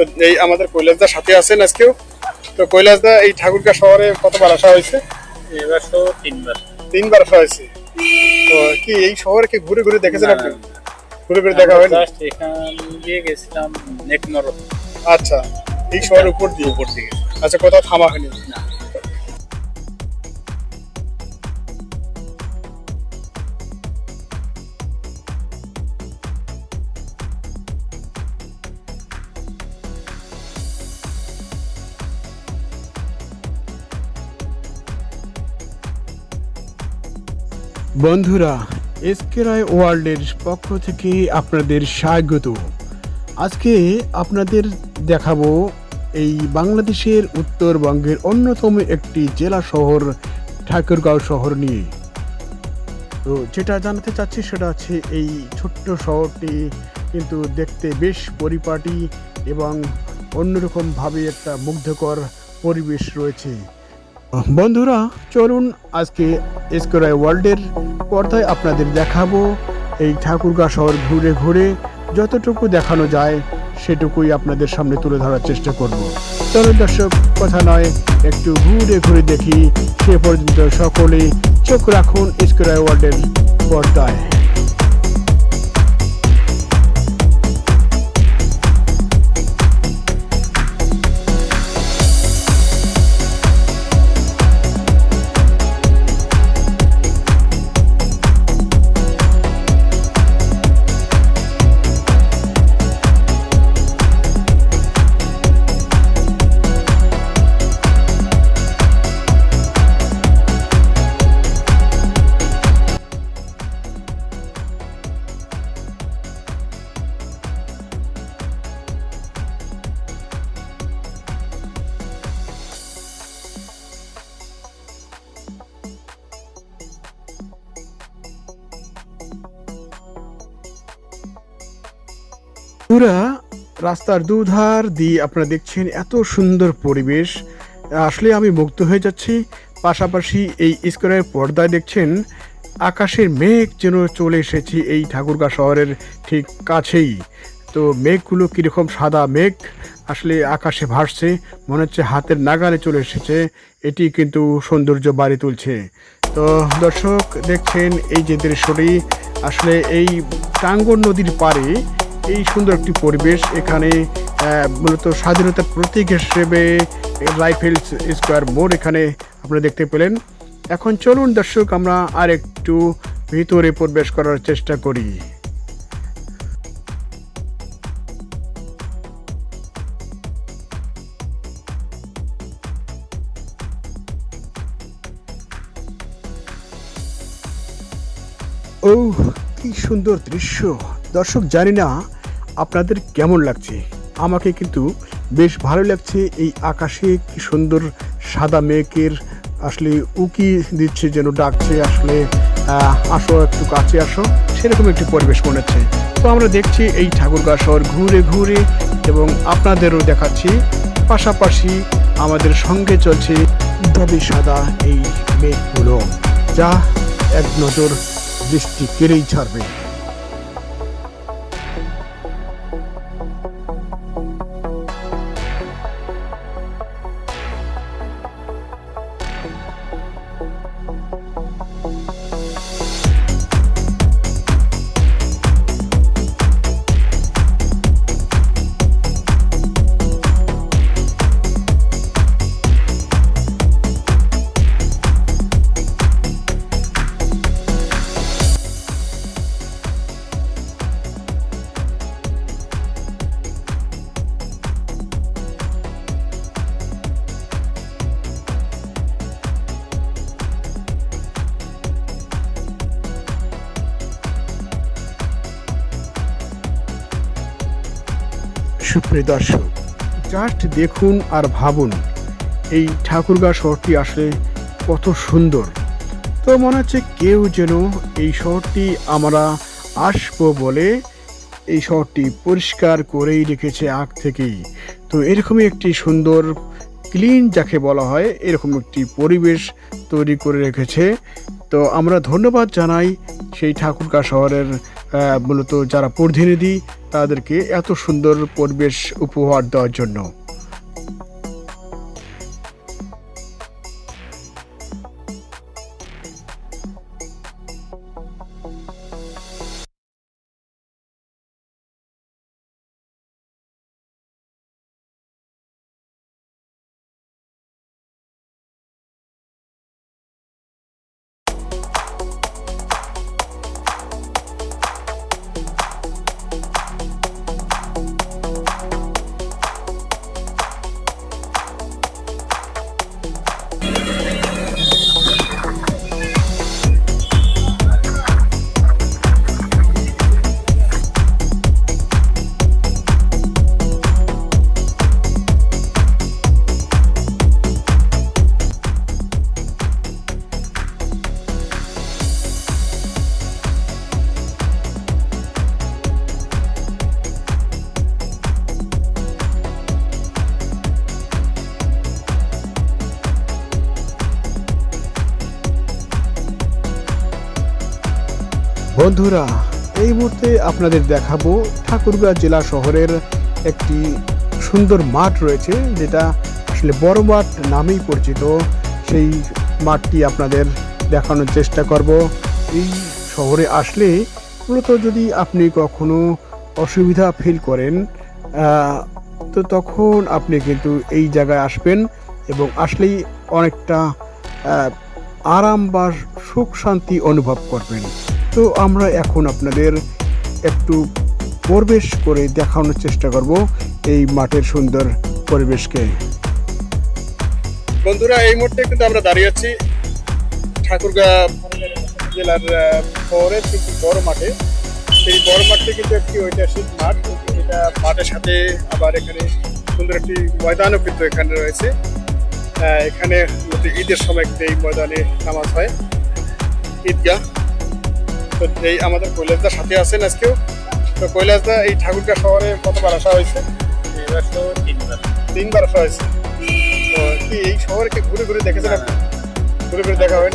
তো এই আমাদের কৈলাসদা সাথে আছেন আজকেও। তো কৈলাসদা এই ঠাকুরকা শহরে কতবার আসা হয়েছে? এবার তো তিনবার। তিনবার আসা হয়েছে। তো কি এই শহরে কি ঘুরে ঘুরে দেখেছেন আপনি? ঘুরে ঘুরে দেখা হয়নি? জাস্ট এখান দিয়ে গেছিলাম নেকনর আচ্ছা এই শহরের উপর দিয়ে। উপর দিকে। আচ্ছা কোথাও থামা হয়নি? না। বন্ধুরা এসকে রায় ওয়ার্ল্ডের পক্ষ থেকে আপনাদের স্বাগত। আজকে আপনাদের দেখাবো এই বাংলাদেশের উত্তরবঙ্গের অন্যতম একটি জেলা শহর, ঠাকুরগাঁও শহর নিয়ে। তো যেটা জানাতে চাচ্ছি সেটা হচ্ছে এই ছোট্ট শহরটি কিন্তু দেখতে বেশ পরিপাটি এবং অন্যরকমভাবে একটা মুগ্ধকর পরিবেশ রয়েছে। বন্ধুরা, চলুন আজকে এসকরাই ওয়ার্ল্ডের পর্দায় আপনাদের দেখাবো এই ঠাকুরগা শহর ঘুরে ঘুরে যতটুকু দেখানো যায় সেটুকুই আপনাদের সামনে তুলে ধরার চেষ্টা করব। চলুন দর্শক, কথা নয়, একটু ঘুরে ঘুরে দেখি, সে পর্যন্ত সকলে চোখ রাখুন স্কোরাই ওয়ার্ল্ডের পর্দায়। রাস্তার দুধার দিয়ে আপনারা দেখছেন এত সুন্দর পরিবেশ। আসলে আমি মুগ্ধ হয়ে যাচ্ছি। পাশাপাশি এই স্কোয়ারের পর্দায় দেখছেন, আকাশের মেঘ যেন চলে এসেছি এই ঠাকুরগা শহরের ঠিক কাছেই। তো মেঘগুলো কীরকম সাদা মেঘ, আসলে আকাশে ভাসছে, মনে হচ্ছে হাতের নাগালে চলে এসেছে। এটি কিন্তু সৌন্দর্য বাড়ি তুলছে। তো দর্শক, দেখছেন এই যে দৃশ্যটি, আসলে এই টাঙ্গন নদীর পাড়ে এই সুন্দর একটি পরিবেশ এখানে মূলত স্বাধীনতার প্রতীক হিসেবে রাইফেলস স্কোয়ার মোড় এখানে আপনারা দেখতে পেলেন। এখন চলুন দর্শক, আমরা আর একটু ভিতরে প্রবেশ করার চেষ্টা করি। ও কি সুন্দর দৃশ্য। দর্শক, জানি না আপনাদের কেমন লাগছে? আমাকে কিন্তু বেশ ভালো লাগছে এই আকাশে কি সুন্দর সাদা মেঘের আসলে উকি দিচ্ছে যেন ডাকছে আসলে আসো একটু কাছে আসো, সেরকম একটি পরিবেশ মনে হচ্ছে। তো আমরা দেখছি এই ঠাকুরগা শহর ঘুরে ঘুরে এবং আপনাদেরও দেখাচ্ছি, পাশাপাশি আমাদের সঙ্গে চলছে দবে সাদা এই মেঘগুলো, যা এক নজর দৃষ্টি কেড়েই ছাড়বে। সুপ্রিয় দর্শক, জাস্ট দেখুন আর ভাবুন, এই ঠাকুরগা শহরটি আসলে কত সুন্দর। তো মনে হচ্ছে কেউ যেন এই শহরটি আমরা আসব বলে এই শহরটি পরিষ্কার করেই রেখেছে আগ থেকেই। তো এরকমই একটি সুন্দর ক্লিন যাকে বলা হয়, এরকম একটি পরিবেশ তৈরি করে রেখেছে। তো আমরা ধন্যবাদ জানাই সেই ঠাকুরগা শহরের মূলত যারা প্রতিনিধি তাদেরকে এত সুন্দর পরিবেশ উপহার দেওয়ার জন্য। বন্ধুরা, এই মুহূর্তে আপনাদের দেখাবো ঠাকুরগাঁ জেলা শহরের একটি সুন্দর মাঠ রয়েছে, যেটা আসলে বড় মাঠ নামেই পরিচিত। সেই মাঠটি আপনাদের দেখানোর চেষ্টা করব। এই শহরে আসলে মূলত যদি আপনি কখনো অসুবিধা ফিল করেন তো তখন আপনি কিন্তু এই জায়গায় আসবেন এবং আসলেই অনেকটা আরাম বা সুখ শান্তি অনুভব করবেন। তো আমরা এখন আপনাদের একটু প্রবেশ করে দেখানোর চেষ্টা করব এই মাঠের সুন্দর পরিবেশকে। বন্ধুরা, এই মুহূর্তে কিন্তু আমরা দাঁড়িয়ে আছি ঠাকুরগাঁ জেলার শহরের কিন্তু বড় মাঠে। সেই বড় মাঠটি কিন্তু একটি ঐতিহাসিক মাঠ। এটা মাঠের সাথে আবার এখানে সুন্দর একটি ময়দানও কিন্তু এখানে রয়েছে। এখানে ঈদের সময় এই ময়দানে নামাজ হয়। ঈদগাহ। তো এই আমাদের কৈলাসদার সাথে আছেন আজকেও। তো কৈলাসদা এই ঠাকুরগাঁ শহরে কতবার আসা হয়েছে? তিনবার। আসা হয়েছে। তো কি এই শহরকে ঘুরে ঘুরে দেখেছেন আপনি? ঘুরে ঘুরে দেখা হয়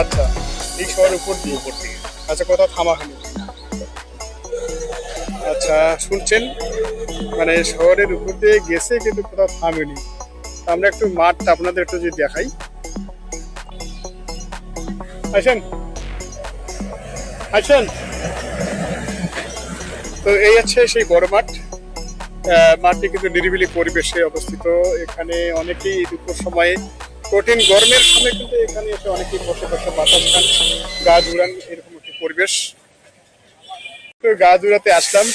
আচ্ছা এই শহরের উপর দিয়ে। উপর থেকে। আচ্ছা কোথাও থামা হয়নি আচ্ছা শুনছেন? মানে শহরের উপর দিয়ে গেছে কিন্তু কোথাও থামেনি। আমরা একটু মাঠটা আপনাদের একটু যদি দেখাই। আসেন। আসেন। তো এই আছে সেই বড় মাঠ। মাঠটি কিন্তু নিরিবিলি পরিবেশে অবস্থিত। এখানে অনেকেই দুপুর সময়ে কঠিন গরমের সময় কিন্তু এখানে এসে অনেকেই বসে বসে বাতাস খান। গা জুড়ান এরকম একটি পরিবেশ। তো গা জুড়াতে আসলাম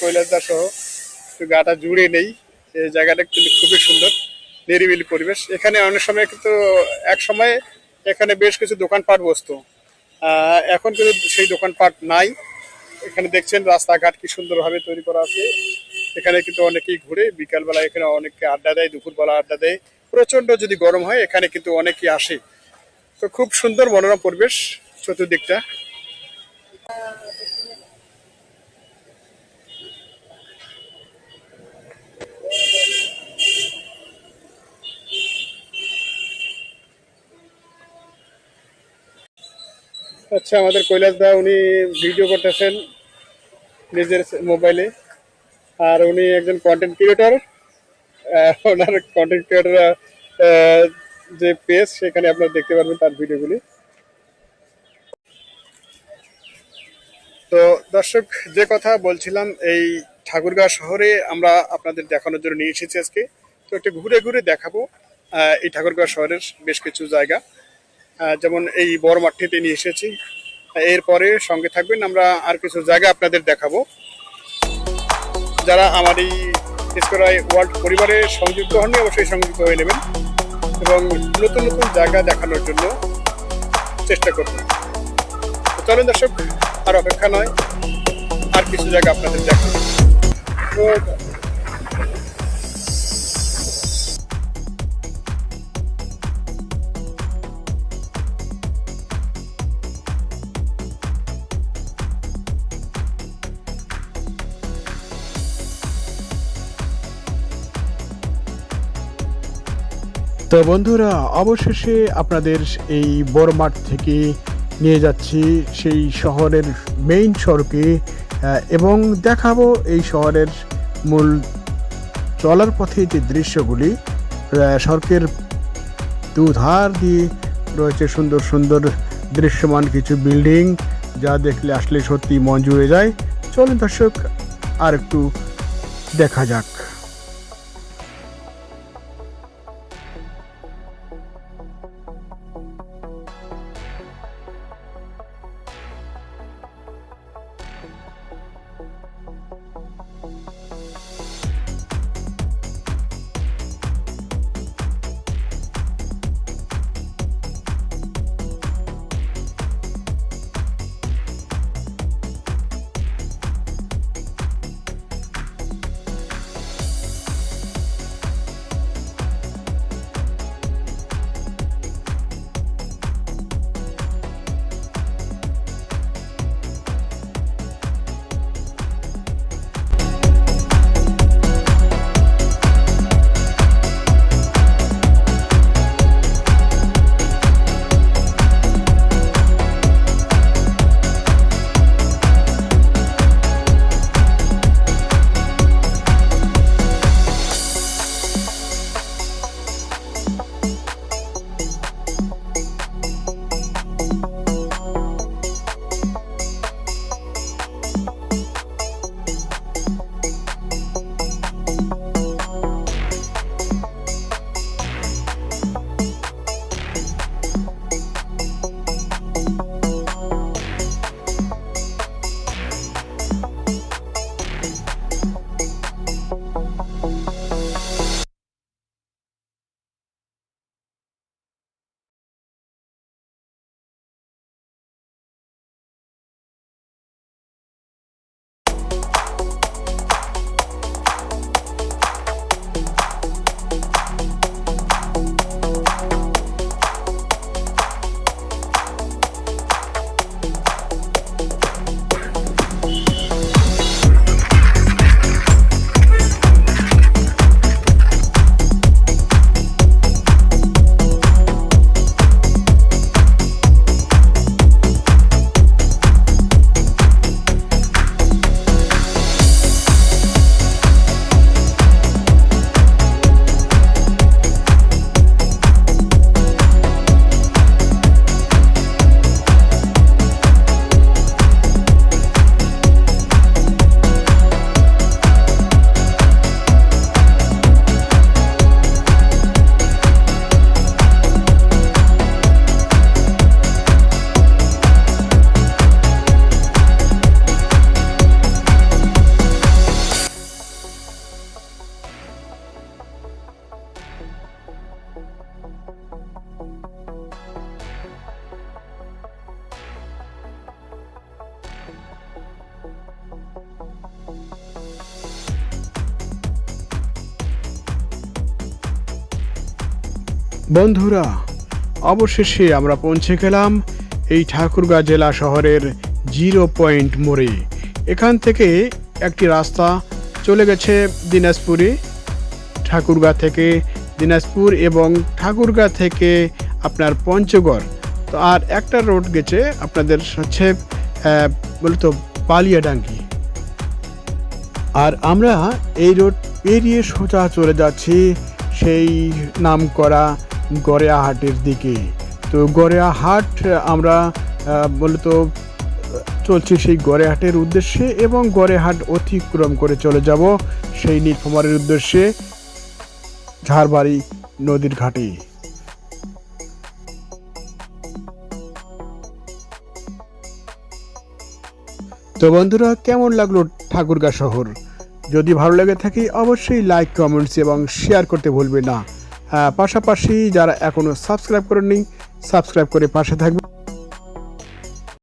কৈলাসদা সহ তো গাটা জুড়ে নেই। এই জায়গাটা কিন্তু খুবই সুন্দর, নিরিবিলি পরিবেশ। এখানে অনেক সময় কিন্তু এক সময় এখানে বেশ কিছু দোকানপাট বসতো। এখন কিন্তু সেই দোকানপাট নাই। এখানে দেখছেন রাস্তাঘাট কি সুন্দরভাবে তৈরি করা আছে। এখানে কিন্তু অনেকেই ঘুরে বিকালবেলা এখানে অনেকে আড্ডা দেয়, দুপুরবেলা আড্ডা দেয়। প্রচণ্ড যদি গরম হয়, এখানে কিন্তু অনেকেই আসে। তো খুব সুন্দর মনোরম পরিবেশ চতুর্দিকটা। আচ্ছা আমাদের কৈলাস দা, উনি ভিডিও করতেছেন নিজের মোবাইলে আর উনি একজন কন্টেন্ট ক্রিয়েটর ওনার কন্টেন্ট ক্রিয়েটর যে পেজ সেখানে আপনারা দেখতে পারবেন তার ভিডিওগুলি তো দর্শক, যে কথা বলছিলাম, এই ঠাকুরগাঁও শহরে আমরা আপনাদের দেখানোর জন্য নিয়ে এসেছি আজকে। তো একটু ঘুরে ঘুরে দেখাবো এই ঠাকুরগাঁও শহরের বেশ কিছু জায়গা। যেমন এই বড় মাঠটিতে নিয়ে এসেছি। এরপরে সঙ্গে থাকবেন, আমরা আর কিছু জায়গা আপনাদের দেখাবো। যারা আমার এই স্কোরাই ওয়ার্ল্ড পরিবারে সংযুক্ত হননি, অবশ্যই সংযুক্ত হয়ে নেবেন এবং নতুন নতুন জায়গা দেখানোর জন্য চেষ্টা করবেন। চলেন দর্শক, আর অপেক্ষা নয়, আর কিছু জায়গা আপনাদের দেখাবো। তো বন্ধুরা, অবশেষে আপনাদের এই বড় মাঠ থেকে নিয়ে যাচ্ছি সেই শহরের মেইন সড়কে এবং দেখাবো এই শহরের মূল চলার পথে যে দৃশ্যগুলি সড়কের দুধার দিয়ে রয়েছে সুন্দর সুন্দর দৃশ্যমান কিছু বিল্ডিং, যা দেখলে আসলে সত্যি মন জুড়ে যায়। চলুন দর্শক আর একটু দেখা যাক। বন্ধুরা, অবশেষে আমরা পৌঁছে গেলাম এই ঠাকুরগাঁ জেলা শহরের জিরো পয়েন্ট মোড়ে। এখান থেকে একটি রাস্তা চলে গেছে দিনাজপুরে। ঠাকুরগাঁ থেকে দিনাজপুর এবং ঠাকুরগাঁ থেকে আপনার পঞ্চগড়। তো আর একটা রোড গেছে আপনাদের হচ্ছে বলতো বালিয়াডাঙ্গি। আর আমরা এই রোড পেরিয়ে সোজা চলে যাচ্ছি, সেই নাম করা গড়িয়াহাটের দিকে। তো গড়িয়াহাট, আমরা মূলত, চলছি সেই গড়েহাটের উদ্দেশ্যে এবং গড়েহাট অতিক্রম করে চলে যাব সেই নীলফামারের উদ্দেশ্যে ঝাড়বাড়ি নদীর ঘাটে। তো বন্ধুরা, কেমন লাগল ঠাকুরগাঁ শহর? যদি ভালো লেগে থাকে, অবশ্যই লাইক কমেন্টস এবং শেয়ার করতে ভুলবে না। পাশাপাশি যারা এখনও সাবস্ক্রাইব করেননি সাবস্ক্রাইব করে পাশে থাকবে